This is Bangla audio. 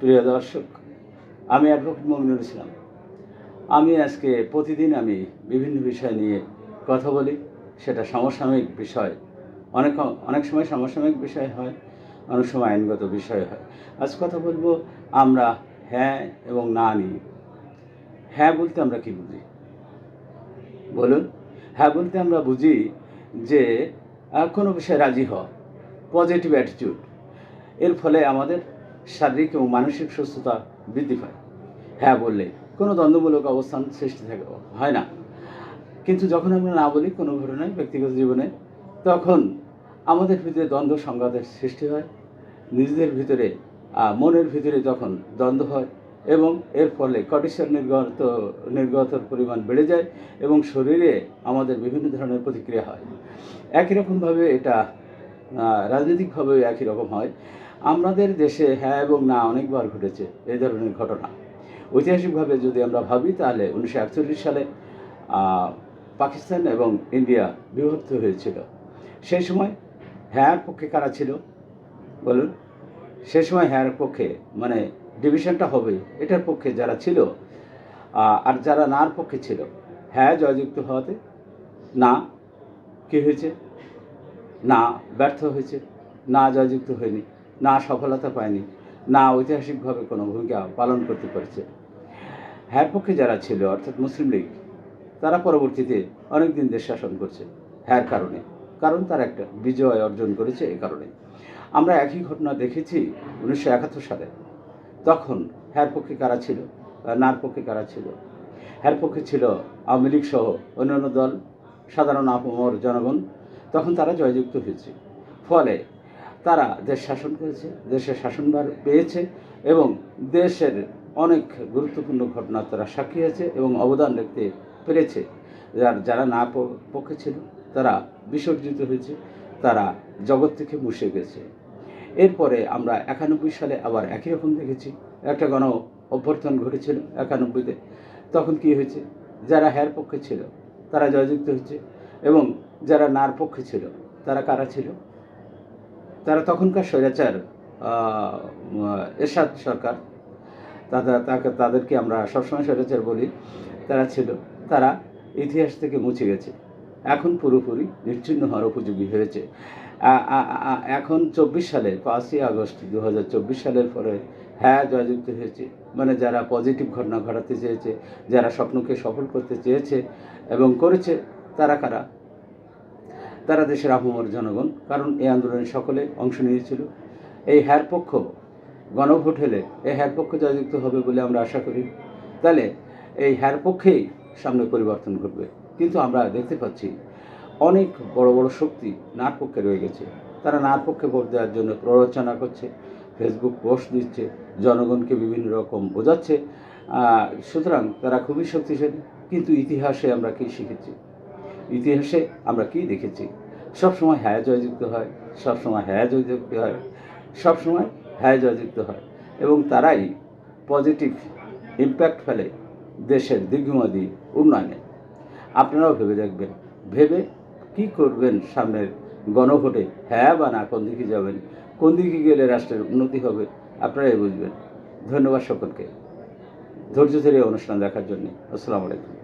প্রিয় দর্শক, আমি অ্যাডভোকেট মমিনুল ইসলাম। আমি আজকে প্রতিদিন আমি বিভিন্ন বিষয় নিয়ে কথা বলি, সেটা সমসাময়িক বিষয়। অনেক অনেক সময় সমসাময়িক বিষয় হয়, অনেক সময় আইনগত বিষয় হয়। আজ কথা বলব আমরা হ্যাঁ এবং না নিয়ে। হ্যাঁ বলতে আমরা কি বুঝি? বলুন। হ্যাঁ বলতে আমরা বুঝি যে কোনো বিষয়ে রাজি হওয়া পজিটিভ অ্যাটিটিউড এর ফলে আমাদের শারীরিক এবং মানসিক সুস্থতা বৃদ্ধি পায়। হ্যাঁ বললে, কোনো দ্বন্দ্বমূলক অবস্থান সৃষ্টি থাকে, হয় না। কিন্তু যখন আমরা না বলি কোনো ঘটনায়, ব্যক্তিগত জীবনে, তখন আমাদের ভিতরে দ্বন্দ্ব সংঘাতের সৃষ্টি হয়। নিজেদের ভিতরে মনের ভিতরে তখন দ্বন্দ্ব হয় এবং এর ফলে কর্টিসল নির্গত, নির্গতর পরিমাণ বেড়ে যায় এবং শরীরে আমাদের বিভিন্ন ধরনের প্রতিক্রিয়া হয়। একই রকমভাবে এটা রাজনৈতিকভাবেও একই রকম হয়। আমাদের দেশে হ্যাঁ এবং না অনেকবার ঘটেছে এই ধরনের ঘটনা। ঐতিহাসিকভাবে যদি আমরা ভাবি, তাহলে উনিশশো একচল্লিশ সালে পাকিস্তান এবং ইন্ডিয়া বিভক্ত হয়েছিল। সেই সময় হ্যাঁর পক্ষে কারা ছিল? বলুন। সে সময় হ্যাঁর পক্ষে মানে ডিভিশনটা হবে, এটার পক্ষে যারা ছিল আর যারা নার পক্ষে ছিল হ্যাঁ জয়যুক্ত হওয়াতে না কী হয়েছে? না ব্যর্থ হয়েছে, না জয়যুক্ত হয়নি। না সফলতা পায়নি, না ঐতিহাসিকভাবে কোনো ভূমিকা পালন করতে পারছে। হ্যার পক্ষে যারা ছিল, অর্থাৎ মুসলিম লীগ, তারা পরবর্তীতে অনেক দিন দেশ শাসন করছে। হ্যার কারণে, কারণ তারা একটা বিজয় অর্জন করেছে এ কারণে। আমরা একই ঘটনা দেখেছি উনিশশো একাত্তর সালে। তখন হ্যার পক্ষে কারা ছিল? নার পক্ষে কারা ছিল? হ্যার পক্ষে ছিল আওয়ামী লীগ সহ অন্যান্য দল, সাধারণ আপমর জনগণ। তখন তারা জয়যুক্ত হয়েছে। ফলে তারা দেশ শাসন করেছে, দেশের শাসনভার পেয়েছে এবং দেশের অনেক গুরুত্বপূর্ণ ঘটনা তারা সাক্ষী হয়েছে এবং অবদান রাখতে পেরেছে। যার, যারা না পক্ষে ছিল, তারা বিসর্জিত হয়েছে, তারা জগৎ থেকে মুছে গেছে। এরপরে আমরা একানব্বই সালে আবার একই রকম দেখেছি। একটা গণ অভ্যর্থন ঘটেছিল একানব্বইতে। তখন কি হয়েছে? যারা হ্যার পক্ষে ছিল, তারা জয়যুক্ত হয়েছে এবং যারা নার পক্ষে ছিল, তারা কারা ছিল? তারা তখনকার স্বৈরাচার এরশাদ সরকার, তাদের, তাকে, তাদেরকে আমরা সবসময় স্বৈরাচার বলি, তারা ছিল। তারা ইতিহাস থেকে মুছে গেছে। এখন পুরোপুরি নিচ্ছিন্ন হওয়ার উপযোগী হয়েছে। এখন চব্বিশ সালে পাঁচই আগস্ট দু হাজার চব্বিশ সালের পরে হ্যাঁ জয়যুক্ত হয়েছে। মানে যারা পজিটিভ ঘটনা ঘটাতে চেয়েছে, যারা স্বপ্নকে সফল করতে চেয়েছে এবং করেছে, তারা কারা? তারা দেশের আহমর জনগণ, কারণ এই আন্দোলনে সকলে অংশ নিয়েছিল। এই হ্যার পক্ষ গণভোট হলে এই হ্যার পক্ষ জয়যুক্ত হবে বলে আমরা আশা করি। তাহলে এই হ্যার পক্ষেই সামনে পরিবর্তন ঘটবে। কিন্তু আমরা দেখতে পাচ্ছি অনেক বড় বড় শক্তি নার পক্ষে রয়ে গেছে। তারা নার পক্ষে ভোট দেওয়ার জন্য প্ররোচনা করছে ফেসবুক পোস্ট দিচ্ছে, জনগণকে বিভিন্ন রকম বোঝাচ্ছে। সুতরাং তারা খুবই শক্তিশালী, কিন্তু ইতিহাসে আমরা কী শিখেছি? ইতিহাসে আমরা কি দেখেছি? সবসময় হ্যাঁ জয়যুক্ত হয় সবসময় হ্যাঁ জয়যুক্ত হয় সবসময় হ্যাঁ জয়যুক্ত হয় এবং তারাই পজিটিভ ইম্প্যাক্ট ফেলে দেশের দীর্ঘমেয়াদী উন্নয়নে। আপনারাও ভেবে দেখবেন, ভেবে কি করবেন সামনের গণভোটে? হ্যাঁ বা না, কোন দিকে যাবেন? কোন দিকে গেলে রাষ্ট্রের উন্নতি হবে? আপনারাই বুঝবেন। ধন্যবাদ সকলকে। ধৈর্য ধরে অনুষ্ঠান দেখার জন্য। আসসালামু আলাইকুম।